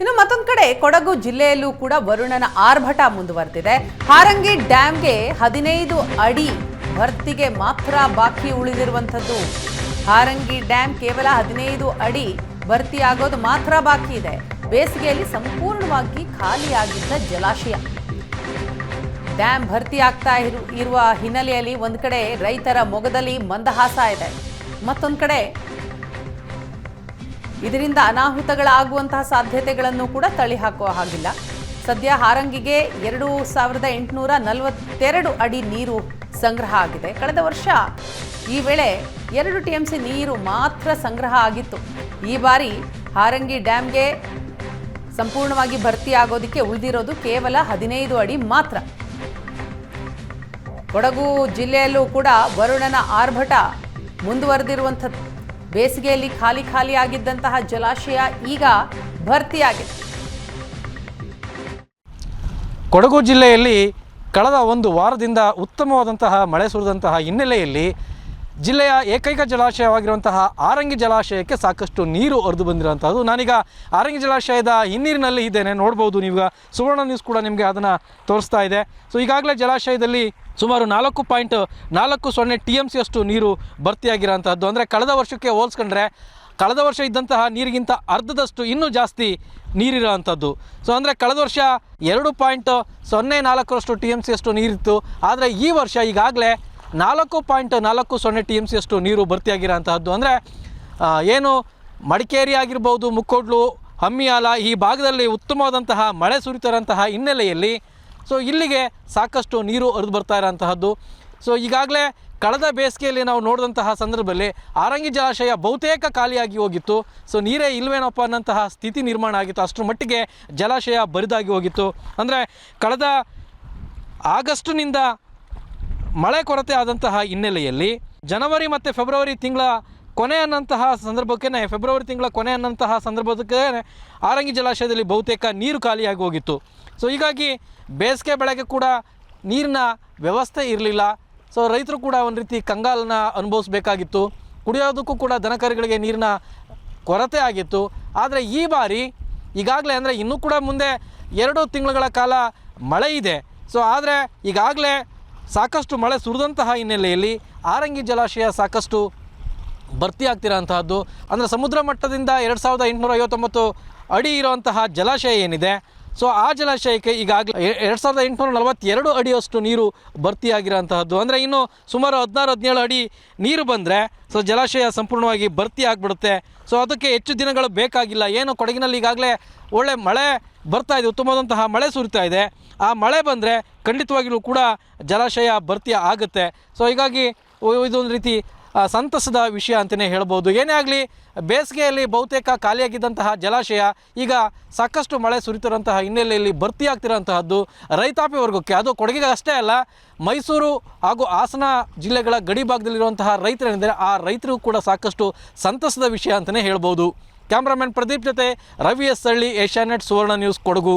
ಇನ್ನು ಮತ್ತೊಂದು ಕಡೆ ಕೊಡಗು ಜಿಲ್ಲೆಯಲ್ಲೂ ಕೂಡ ವರುಣನ ಆರ್ಭಟ ಮುಂದುವರೆದಿದೆ. ಹಾರಂಗಿ ಡ್ಯಾಂಗೆ ಹದಿನೈದು ಅಡಿ ಭರ್ತಿಗೆ ಮಾತ್ರ ಬಾಕಿ ಉಳಿದಿರುವಂಥದ್ದು. ಹಾರಂಗಿ ಡ್ಯಾಮ್ ಕೇವಲ ಹದಿನೈದು ಅಡಿ ಭರ್ತಿಯಾಗೋದು ಮಾತ್ರ ಬಾಕಿ ಇದೆ. ಬೇಸಿಗೆಯಲ್ಲಿ ಸಂಪೂರ್ಣವಾಗಿ ಖಾಲಿಯಾಗಿದ್ದ ಜಲಾಶಯ. ಡ್ಯಾಮ್ ಭರ್ತಿ ಆಗ್ತಾ ಇರು, ಇರುವ ಹಿನ್ನೆಲೆಯಲ್ಲಿ ಒಂದು ಕಡೆ ರೈತರ ಮೊಗದಲ್ಲಿ ಮಂದಹಾಸ ಇದೆ. ಮತ್ತೊಂದು ಕಡೆ ಇದರಿಂದ ಅನಾಹುತಗಳಾಗುವಂತಹ ಸಾಧ್ಯತೆಗಳನ್ನು ಕೂಡ ತಳ್ಳಿ ಹಾಕುವ ಹಾಗಿಲ್ಲ. ಸದ್ಯ ಹಾರಂಗಿಗೆ ಎರಡು ಸಾವಿರದ ಎಂಟುನೂರ ನಲವತ್ತೆರಡು ಅಡಿ ನೀರು ಸಂಗ್ರಹ ಆಗಿದೆ. ಕಳೆದ ವರ್ಷ ಈ ವೇಳೆ ಎರಡು ಟಿ ಎಂ ಸಿ ನೀರು ಮಾತ್ರ ಸಂಗ್ರಹ ಆಗಿತ್ತು. ಈ ಬಾರಿ ಹಾರಂಗಿ ಡ್ಯಾಮ್ಗೆ ಸಂಪೂರ್ಣವಾಗಿ ಭರ್ತಿ ಆಗೋದಕ್ಕೆ ಉಳಿದಿರೋದು ಕೇವಲ ಹದಿನೈದು ಅಡಿ ಮಾತ್ರ. ಕೊಡಗು ಜಿಲ್ಲೆಯಲ್ಲೂ ಕೂಡ ವರುಣನ ಆರ್ಭಟ ಮುಂದುವರೆದಿರುವಂಥದ್ದು ಬೇಸಿಗೆಯಲ್ಲಿ ಖಾಲಿ ಖಾಲಿ ಆಗಿದ್ದಂತಹ ಜಲಾಶಯ ಈಗ ಭರ್ತಿಯಾಗಿದೆ. ಕೊಡಗು ಜಿಲ್ಲೆಯಲ್ಲಿ ಕಳೆದ ಒಂದು ವಾರದಿಂದ ಉತ್ತಮವಾದಂತಹ ಮಳೆ ಸುರಿದಂತಹ ಹಿನ್ನೆಲೆಯಲ್ಲಿ ಜಿಲ್ಲೆಯ ಏಕೈಕ ಜಲಾಶಯವಾಗಿರುವಂತಹ ಆರಂಗಿ ಜಲಾಶಯಕ್ಕೆ ಸಾಕಷ್ಟು ನೀರು ಹರಿದು ಬಂದಿರುವಂಥದ್ದು ನಾನೀಗ ಆರಂಗಿ ಜಲಾಶಯದ ಹಿನ್ನೀರಿನಲ್ಲಿ ಇದ್ದೇನೆ. ನೋಡ್ಬೋದು ನೀವೀಗ ಸುವರ್ಣ ನ್ಯೂಸ್ ಕೂಡ ನಿಮಗೆ ಅದನ್ನು ತೋರಿಸ್ತಾ ಇದೆ. ಸೊ ಈಗಾಗಲೇ ಜಲಾಶಯದಲ್ಲಿ ಸುಮಾರು ನಾಲ್ಕು ಪಾಯಿಂಟ್ ನಾಲ್ಕು ಸೊನ್ನೆ ಟಿ ಎಂ ಸಿಯಷ್ಟು ನೀರು ಭರ್ತಿಯಾಗಿರೋಂಥದ್ದು ಅಂದರೆ ಕಳೆದ ವರ್ಷಕ್ಕೆ ಹೋಲಿಸ್ಕೊಂಡ್ರೆ ಕಳೆದ ವರ್ಷ ಇದ್ದಂತಹ ನೀರಿಗಿಂತ ಅರ್ಧದಷ್ಟು ಇನ್ನೂ ಜಾಸ್ತಿ ನೀರಿರೋವಂಥದ್ದು ಸೊ ಅಂದರೆ ಕಳೆದ ವರ್ಷ ಎರಡು ಪಾಯಿಂಟ್ ಸೊನ್ನೆ ನಾಲ್ಕರಷ್ಟು ಟಿ ಎಂ ಸಿಯಷ್ಟು ನೀರಿತ್ತು. ಆದರೆ ಈ ವರ್ಷ ಈಗಾಗಲೇ ನಾಲ್ಕು ಪಾಯಿಂಟ್ ನಾಲ್ಕು ಸೊನ್ನೆ ಟಿ ಎಂ ಸಿಯಷ್ಟು ನೀರು ಭರ್ತಿಯಾಗಿರೋಂತಹದ್ದು. ಅಂದರೆ ಏನು ಮಡಿಕೇರಿ ಆಗಿರ್ಬೋದು, ಮುಕ್ಕೋಡ್ಲು, ಹಮ್ಮಿಯಾಲ ಈ ಭಾಗದಲ್ಲಿ ಉತ್ತಮವಾದಂತಹ ಮಳೆ ಸುರಿತಿರೋಂತಹ ಹಿನ್ನೆಲೆಯಲ್ಲಿ ಸೊ ಇಲ್ಲಿಗೆ ಸಾಕಷ್ಟು ನೀರು ಹರಿದು ಬರ್ತಾ ಇರೋಂತಹದ್ದು ಸೊ ಈಗಾಗಲೇ ಕಳೆದ ಬೇಸಿಗೆಯಲ್ಲಿ ನಾವು ನೋಡಿದಂತಹ ಸಂದರ್ಭದಲ್ಲಿ ಆರಂಗಿ ಜಲಾಶಯ ಬಹುತೇಕ ಖಾಲಿಯಾಗಿ ಹೋಗಿತ್ತು. ಸೊ ನೀರೇ ಇಲ್ವೇನಪ್ಪ ಅನ್ನೋಂತಹ ಸ್ಥಿತಿ ನಿರ್ಮಾಣ ಆಗಿತ್ತು. ಅಷ್ಟರ ಮಟ್ಟಿಗೆ ಜಲಾಶಯ ಬರಿದಾಗಿ ಹೋಗಿತ್ತು. ಅಂದರೆ ಕಳೆದ ಆಗಸ್ಟ್ನಿಂದ ಮಳೆ ಕೊರತೆ ಆದಂತಹ ಹಿನ್ನೆಲೆಯಲ್ಲಿ ಜನವರಿ ಮತ್ತು ಫೆಬ್ರವರಿ ತಿಂಗಳ ಕೊನೆ ಅನ್ನಂತಹ ಸಂದರ್ಭಕ್ಕೆ ಫೆಬ್ರವರಿ ತಿಂಗಳ ಕೊನೆ ಅನ್ನಂತಹ ಸಂದರ್ಭಕ್ಕೆ ಆರಂಗಿ ಜಲಾಶಯದಲ್ಲಿ ಬಹುತೇಕ ನೀರು ಖಾಲಿಯಾಗಿ ಹೋಗಿತ್ತು. ಸೊ ಹೀಗಾಗಿ ಬೇಸಿಗೆ ಬೆಳೆಗೆ ಕೂಡ ನೀರಿನ ವ್ಯವಸ್ಥೆ ಇರಲಿಲ್ಲ. ಸೊ ರೈತರು ಕೂಡ ಒಂದು ರೀತಿ ಕಂಗಾಲನ್ನ ಅನುಭವಿಸಬೇಕಾಗಿತ್ತು. ಕುಡಿಯೋದಕ್ಕೂ ಕೂಡ ದನಕರುಗಳಿಗೆ ನೀರಿನ ಕೊರತೆ ಆಗಿತ್ತು. ಆದರೆ ಈ ಬಾರಿ ಈಗಾಗಲೇ ಅಂದರೆ ಇನ್ನೂ ಕೂಡ ಮುಂದೆ ಎರಡು ತಿಂಗಳುಗಳ ಕಾಲ ಮಳೆ ಇದೆ. ಸೊ ಆದರೆ ಈಗಾಗಲೇ ಸಾಕಷ್ಟು ಮಳೆ ಸುರಿದಂತಹ ಹಿನ್ನೆಲೆಯಲ್ಲಿ ಆರಂಗಿ ಜಲಾಶಯ ಸಾಕಷ್ಟು ಭರ್ತಿ ಆಗ್ತಿರೋಂತಹದ್ದು ಅಂದರೆ ಸಮುದ್ರ ಮಟ್ಟದಿಂದ ಎರಡು ಸಾವಿರದ ಎಂಟುನೂರ ಐವತ್ತೊಂಬತ್ತು ಅಡಿ ಇರುವಂತಹ ಜಲಾಶಯ ಏನಿದೆ? ಸೊ ಆ ಜಲಾಶಯಕ್ಕೆ ಈಗಾಗಲೇ ಎರಡು ಸಾವಿರದ ಎಂಟುನೂರ ನಲವತ್ತೆರಡು ಅಡಿಯಷ್ಟು ನೀರು ಭರ್ತಿಯಾಗಿರೋಂತಹದ್ದು ಅಂದರೆ ಇನ್ನು ಸುಮಾರು ಹದಿನಾರು, ಹದಿನೇಳು ಅಡಿ ನೀರು ಬಂದರೆ ಸೊ ಜಲಾಶಯ ಸಂಪೂರ್ಣವಾಗಿ ಭರ್ತಿ ಆಗಿಬಿಡುತ್ತೆ. ಸೊ ಅದಕ್ಕೆ ಹೆಚ್ಚು ದಿನಗಳು ಬೇಕಾಗಿಲ್ಲ. ಏನು, ಕೊಡಗಿನಲ್ಲಿ ಈಗಾಗಲೇ ಒಳ್ಳೆ ಮಳೆ ಬರ್ತಾ ಇದೆ, ಉತ್ತಮವಾದಂತಹ ಮಳೆ ಸುರಿತಾ ಇದೆ. ಆ ಮಳೆ ಬಂದರೆ ಖಂಡಿತವಾಗಿಯೂ ಕೂಡ ಜಲಾಶಯ ಭರ್ತಿ ಆಗುತ್ತೆ. ಸೊ ಹೀಗಾಗಿ ಇದೊಂದು ರೀತಿ ಸಂತಸದ ವಿಷಯ ಅಂತಲೇ ಹೇಳ್ಬೋದು. ಏನೇ ಆಗಲಿ, ಬೇಸಿಗೆಯಲ್ಲಿ ಬಹುತೇಕ ಖಾಲಿಯಾಗಿದ್ದಂತಹ ಜಲಾಶಯ, ಈಗ ಸಾಕಷ್ಟು ಮಳೆ ಸುರಿತಿರುವಂತಹ ಹಿನ್ನೆಲೆಯಲ್ಲಿ ಭರ್ತಿ ಆಗ್ತಿರೋಂತಹದ್ದು ರೈತಾಪಿ ವರ್ಗಕ್ಕೆ ಅದು ಕೊಡಗಿಗೆ ಅಷ್ಟೇ ಅಲ್ಲ, ಮೈಸೂರು ಹಾಗೂ ಹಾಸನ ಜಿಲ್ಲೆಗಳ ಗಡಿ ಭಾಗದಲ್ಲಿರುವಂತಹ ರೈತರೇನಿದ್ದಾರೆ ಆ ರೈತರಿಗೂ ಕೂಡ ಸಾಕಷ್ಟು ಸಂತಸದ ವಿಷಯ ಅಂತಲೇ ಹೇಳ್ಬೋದು. ಕ್ಯಾಮ್ರಾಮನ್ ಪ್ರದೀಪ್ ಜೊತೆ Ravi S Halli Asianet Suvarna news Kodagu.